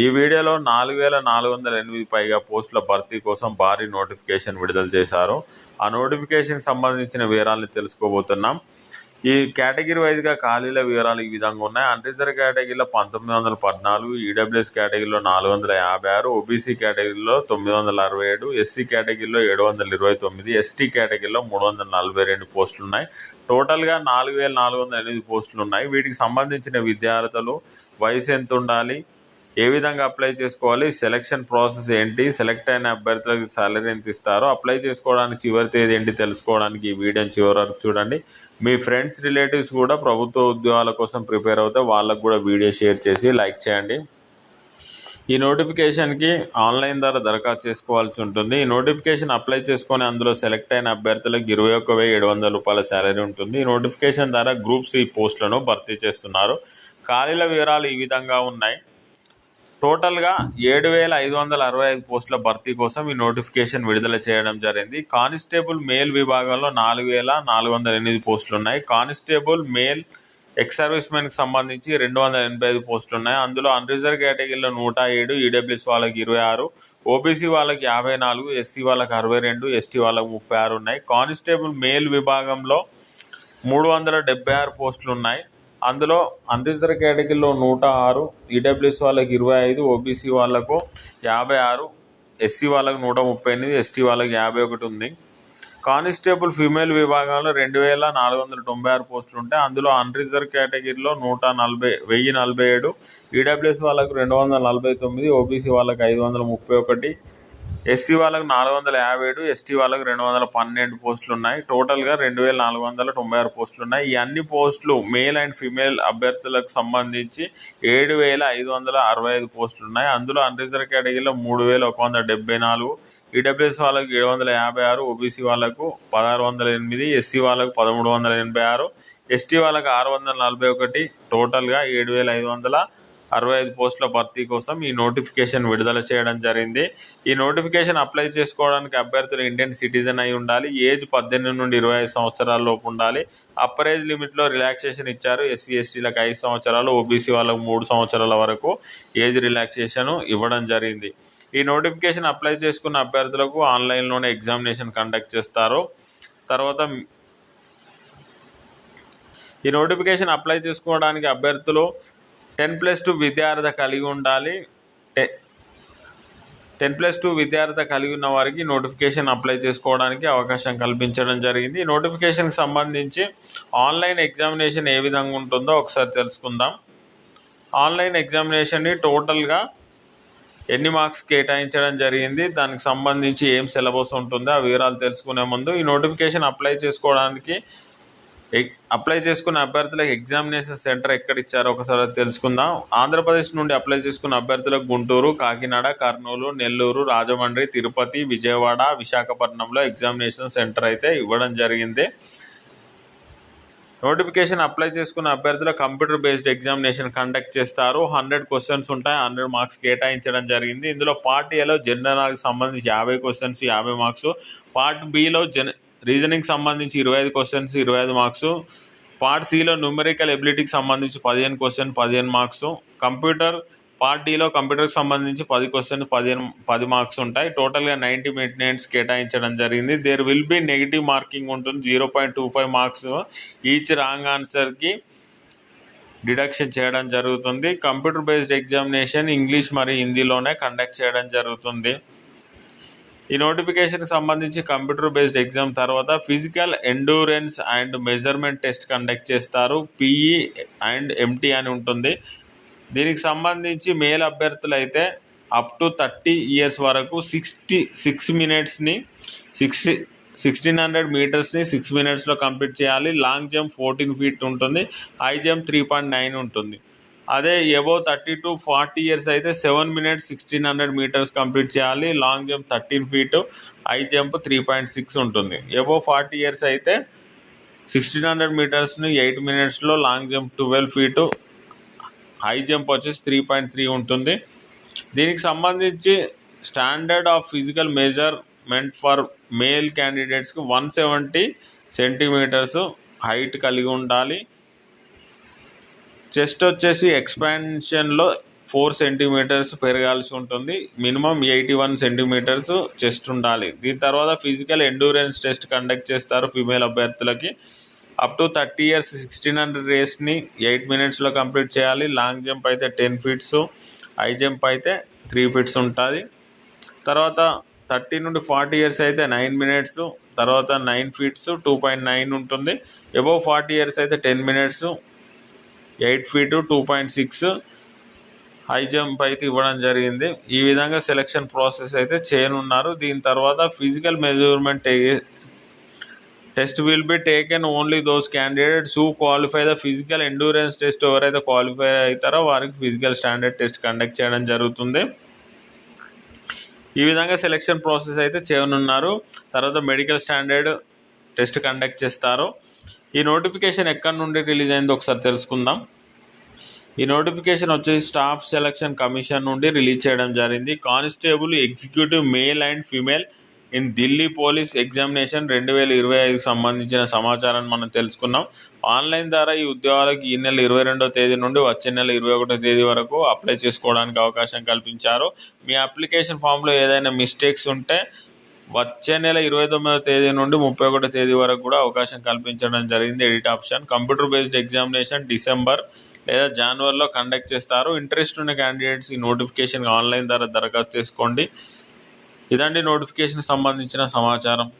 ఈ వీడియోలో నాలుగు వేల నాలుగు వందల ఎనిమిది పైగా పోస్టుల భర్తీ కోసం భారీ నోటిఫికేషన్ విడుదల చేశారు. ఆ నోటిఫికేషన్కి సంబంధించిన వివరాలను తెలుసుకోబోతున్నాం. ఈ కేటగిరీ వైజ్గా ఖాళీల వివరాలు ఈ విధంగా ఉన్నాయి. అన్రిజర్వ్ కేటగిరీలో పంతొమ్మిది వందల పద్నాలుగు ఈడబ్ల్యూఎస్ కేటగిరీలో నాలుగు వందల యాభై ఆరు ఓబీసీ కేటగిరీలో తొమ్మిది వందల అరవై ఏడు ఎస్సీ కేటగిరీలో ఏడు వందల ఇరవై తొమ్మిది ఎస్టీ కేటగిరీలో మూడు వందల నలభై రెండు పోస్టులు ఉన్నాయి. టోటల్గా నాలుగు వేల నాలుగు వందల ఎనిమిది పోస్టులు ఉన్నాయి. వీటికి సంబంధించిన విద్యార్థులు వయసు ఎంత ఉండాలి ఏ విధంగా అప్లై చేసుకోవాలి సెలక్షన్ ప్రాసెస్ ఏంటి సెలెక్ట్ అయిన అభ్యర్థులకు సాలరీ ఎంత ఇస్తారో అప్లై చేసుకోవడానికి చివరి తేదీ ఏంటి తెలుసుకోవడానికి ఈ వీడియోని చివరి వరకు చూడండి. మీ ఫ్రెండ్స్ రిలేటివ్స్ కూడా ప్రభుత్వ ఉద్యోగాల కోసం ప్రిపేర్ అవుతే వాళ్ళకు కూడా వీడియో షేర్ చేసి లైక్ చేయండి. ఈ నోటిఫికేషన్కి ఆన్లైన్ ద్వారా దరఖాస్తు చేసుకోవాల్సి ఉంటుంది. ఈ నోటిఫికేషన్ అప్లై చేసుకొని అందులో సెలెక్ట్ అయిన అభ్యర్థులకు ఇరవై ఒక్క వెయ్యి ఏడు వందల రూపాయల శాలరీ ఉంటుంది. ఈ నోటిఫికేషన్ ద్వారా గ్రూప్ సి పోస్టులను భర్తీ చేస్తున్నారు. ఖాళీల వివరాలు ఈ విధంగా ఉన్నాయి. టోటల్గా ఏడు వేల ఐదు వందల అరవై ఐదు పోస్టుల భర్తీ కోసం ఈ నోటిఫికేషన్ విడుదల చేయడం జరిగింది. కానిస్టేబుల్ మేల్ విభాగంలో నాలుగు వేల నాలుగు వందల ఎనిమిది పోస్టులు ఉన్నాయి కానిస్టేబుల్ మేల్ ఎక్స్ సర్వీస్ మెన్కి సంబంధించి రెండు వందల ఎనభై ఐదు పోస్టులు ఉన్నాయి అందులో అన్రిజర్వ్ కేటగిరీలో నూట ఏడు ఈడబ్ల్యూఎస్ వాళ్ళకి ఇరవై ఆరు ఓబీసీ వాళ్ళకి యాభై నాలుగు ఎస్సీ వాళ్ళకి అరవై రెండు ఎస్టీ వాళ్ళకి ముప్పై ఆరు ఉన్నాయి. కానిస్టేబుల్ మేల్ విభాగంలో మూడు వందల డెబ్బై ఆరు పోస్టులు ఉన్నాయి అందులో అన్రిజర్వ్ కేటగిరీలో నూట ఆరు ఈడబ్ల్యూఎస్ వాళ్ళకి ఇరవై ఐదు ఓబీసీ వాళ్ళకు యాభై ఆరు ఎస్సీ వాళ్ళకి నూట ముప్పై ఎనిమిది ఎస్టీ వాళ్ళకి యాభై ఒకటి ఉంది. కానిస్టేబుల్ ఫీమేల్ విభాగంలో రెండు వేల నాలుగు వందల తొంభై ఆరు పోస్టులు ఉంటాయి అందులో అన్రిజర్వ్ కేటగిరీలో నూట నలభై వెయ్యి నలభై ఏడు ఈడబ్ల్యూఎస్ వాళ్ళకు రెండు వందల నలభై తొమ్మిది ఓబీసీ వాళ్ళకి ఐదు వందల ముప్పై ఒకటి ఎస్సీ వాళ్ళకి నాలుగు వందల యాభై ఏడు ఎస్టీ వాళ్ళకి రెండు వందల పన్నెండు పోస్టులు ఉన్నాయి. టోటల్గా రెండు వేల నాలుగు వందల తొంభై ఆరు పోస్టులు ఉన్నాయి. ఈ అన్ని పోస్టులు మేల్ అండ్ ఫీమేల్ అభ్యర్థులకు సంబంధించి ఏడు వేల ఐదు వందల అరవై ఐదు పోస్టులు ఉన్నాయి. అందులో అన్రిజర్వ్ కేటగిరీలో మూడు వేల ఒక వందల డెబ్బై నాలుగు ఈడబ్ల్యూఎస్ వాళ్ళకి ఏడు వందల యాభై ఆరు ఓబీసీ వాళ్ళకు పదహారు వందల ఎనిమిది ఎస్సీ వాళ్ళకు పదమూడు వందల ఎనభై ఆరు ఎస్టీ వాళ్ళకి ఆరు వందల నలభై ఒకటి. టోటల్గా ఏడు వేల ఐదు వందల అరవై ఐదు పోస్టుల భర్తీ కోసం ఈ నోటిఫికేషన్ విడుదల చేయడం జరిగింది. ఈ నోటిఫికేషన్ అప్లై చేసుకోవడానికి అభ్యర్థులు ఇండియన్ సిటిజన్ అయి ఉండాలి. ఏజ్ పద్దెనిమిది నుండి ఇరవై ఐదు సంవత్సరాల లోపు ఉండాలి. అప్పర్ ఏజ్ లిమిట్లో రిలాక్సేషన్ ఇచ్చారు. ఎస్సీ ఎస్టీలకు ఐదు సంవత్సరాలు ఓబీసీ వాళ్ళకు మూడు సంవత్సరాల వరకు ఏజ్ రిలాక్సేషన్ ఇవ్వడం జరిగింది. ఈ నోటిఫికేషన్ అప్లై చేసుకున్న అభ్యర్థులకు ఆన్లైన్లోనే ఎగ్జామినేషన్ కండక్ట్ చేస్తారు. తర్వాత ఈ నోటిఫికేషన్ అప్లై చేసుకోవడానికి అభ్యర్థులు టెన్ ప్లస్ టూ విద్యార్థి కలిగి ఉండాలి. టె టెన్ ప్లస్ టూ విద్యార్థి కలిగి ఉన్న వారికి నోటిఫికేషన్ అప్లై చేసుకోవడానికి అవకాశం కల్పించడం జరిగింది. ఈ నోటిఫికేషన్కి సంబంధించి ఆన్లైన్ ఎగ్జామినేషన్ ఏ విధంగా ఉంటుందో ఒకసారి తెలుసుకుందాం. ఆన్లైన్ ఎగ్జామినేషన్ని టోటల్గా ఎన్ని మార్క్స్ కేటాయించడం జరిగింది దానికి సంబంధించి ఏం సిలబస్ ఉంటుందో ఆ వివరాలు తెలుసుకునే ముందు ఈ నోటిఫికేషన్ అప్లై చేసుకోవడానికి అప్లై చేసుకున్న అభ్యర్థులకు ఎగ్జామినేషన్ సెంటర్ ఎక్కడ ఇచ్చారో ఒకసారి తెలుసుకుందాం. ఆంధ్రప్రదేశ్ నుండి అప్లై చేసుకున్న అభ్యర్థులకు గుంటూరు కాకినాడ కర్నూలు నెల్లూరు రాజమండ్రి తిరుపతి విజయవాడ విశాఖపట్నంలో ఎగ్జామినేషన్ సెంటర్ అయితే ఇవ్వడం జరిగింది. నోటిఫికేషన్ అప్లై చేసుకున్న అభ్యర్థుల కంప్యూటర్ బేస్డ్ ఎగ్జామినేషన్ కండక్ట్ చేస్తారు. హండ్రెడ్ క్వశ్చన్స్ ఉంటాయి. హండ్రెడ్ మార్క్స్ కేటాయించడం జరిగింది. ఇందులో పార్ట్ ఏలో జనరల్కి సంబంధించి యాభై క్వశ్చన్స్ యాభై మార్క్స్ పార్ట్ బిలో జన రీజనింగ్ సంబంధించి ఇరవై ఐదు క్వశ్చన్స్ ఇరవై ఐదు మార్క్స్ పార్ట్ సిలో న్యూమెరికల్ ఎబిలిటీకి సంబంధించి పదిహేను క్వశ్చన్ పదిహేను మార్క్స్ కంప్యూటర్ పార్ట్ డిలో కంప్యూటర్కి సంబంధించి పది క్వశ్చన్ పదిహేను పది మార్క్స్ ఉంటాయి. టోటల్గా నైంటీ మినిట్స్ కేటాయించడం జరిగింది. There will be negative marking ఉంటుంది. Zero point two five marks each wrong ఆన్సర్కి deduction చేయడం జరుగుతుంది. కంప్యూటర్ బేస్డ్ ఎగ్జామినేషన్ ఇంగ్లీష్ మరియు హిందీలోనే కండక్ట్ చేయడం జరుగుతుంది. ఈ నోటిఫికేషన్కి సంబంధించి కంప్యూటర్ బేస్డ్ ఎగ్జామ్ తర్వాత physical endurance and measurement test conduct చేస్తారు. పిఈ అండ్ ఎంటీ అని ఉంటుంది. దీనికి సంబంధించి మేల్ అభ్యర్థులైతే అప్ టు థర్టీ ఇయర్స్ వరకు సిక్స్టీ సిక్స్ మినిట్స్ని సిక్స్టీ సిక్స్టీన్ హండ్రెడ్ మీటర్స్ని సిక్స్ మినిట్స్లో కంప్లీట్ చేయాలి. లాంగ్ జంప్ ఫోర్టీన్ ఫీట్ ఉంటుంది. High jump three point nine ఉంటుంది. అదే above thirty to forty years అయితే seven minutes sixteen hundred metres complete చేయాలి. Long jump thirteen feet high jump three point six ఉంటుంది. Above forty years అయితే sixteen hundred మీటర్స్ని eight మినిట్స్లో long jump twelve feet high jump వచ్చేసి three point three ఉంటుంది. దీనికి సంబంధించి standard of physical measurement for male క్యాండిడేట్స్కి వన్ సెవెంటీ సెంటీమీటర్స్ హైట్ కలిగి ఉండాలి. చెస్ట్ వచ్చేసి ఎక్స్పాన్షన్లో ఫోర్ సెంటీమీటర్స్ పెరగాల్సి ఉంటుంది. Minimum eighty one centimetres chest ఉండాలి. దీని తర్వాత ఫిజికల్ ఎండూరెన్స్ టెస్ట్ కండక్ట్ చేస్తారు ఫీమేల్ అభ్యర్థులకి. Up to thirty years sixteen hundred రేస్ని eight మినిట్స్లో కంప్లీట్ చేయాలి. లాంగ్ జంప్ అయితే టెన్ ఫీట్స్ హై జంప్ అయితే త్రీ ఫీట్స్ ఉంటుంది. తర్వాత థర్టీ నుండి ఫార్టీ ఇయర్స్ అయితే నైన్ మినిట్స్ తర్వాత nine feets two point nine ఉంటుంది. అబౌవ్ ఫార్టీ ఇయర్స్ అయితే ten minutes eight feet two point six. High jump అయితే ఇవ్వడం జరిగింది. ఈ విధంగా సెలక్షన్ ప్రాసెస్ అయితే చేయనున్నారు. దీని తర్వాత physical measurement test will be taken only those candidates who qualify the physical endurance test ఎవరైతే క్వాలిఫై అవుతారో వారికి ఫిజికల్ స్టాండర్డ్ టెస్ట్ కండక్ట్ చేయడం జరుగుతుంది. ఈ విధంగా సెలక్షన్ ప్రాసెస్ అయితే చేయనున్నారు. తర్వాత మెడికల్ స్టాండర్డ్ టెస్ట్ కండక్ట్ చేస్తారు. ఈ నోటిఫికేషన్ ఎక్కడి నుండి రిలీజ్ అయిందో ఒకసారి తెలుసుకుందాం. ఈ నోటిఫికేషన్ వచ్చేసి స్టాఫ్ సెలక్షన్ కమిషన్ నుండి రిలీజ్ చేయడం జరిగింది. Constable executive male and female in Delhi police examination రెండు వేల ఇరవై ఐదుకు సంబంధించిన సమాచారాన్ని మనం తెలుసుకున్నాం. ఆన్లైన్ ద్వారా ఈ ఉద్యోగాలకు ఈ నెల ఇరవై రెండో తేదీ నుండి వచ్చే నెల ఇరవై ఒకటో తేదీ వరకు అప్లై చేసుకోవడానికి అవకాశం కల్పించారు. మీ అప్లికేషన్ ఫామ్లో ఏదైనా మిస్టేక్స్ ఉంటే వచ్చే నెల ఇరవై తొమ్మిదవ తేదీ నుండి ముప్పై ఒకటో తేదీ వరకు కూడా అవకాశం కల్పించడం జరిగింది edit option. Computer based examination December లేదా జనవరిలో కండక్ట్ చేస్తారు. ఇంట్రెస్ట్ ఉన్న క్యాండిడేట్స్ ఈ నోటిఫికేషన్ ఆన్లైన్ ద్వారా దరఖాస్తు చేసుకోండి. ఇదండి నోటిఫికేషన్ సంబంధించిన సమాచారం.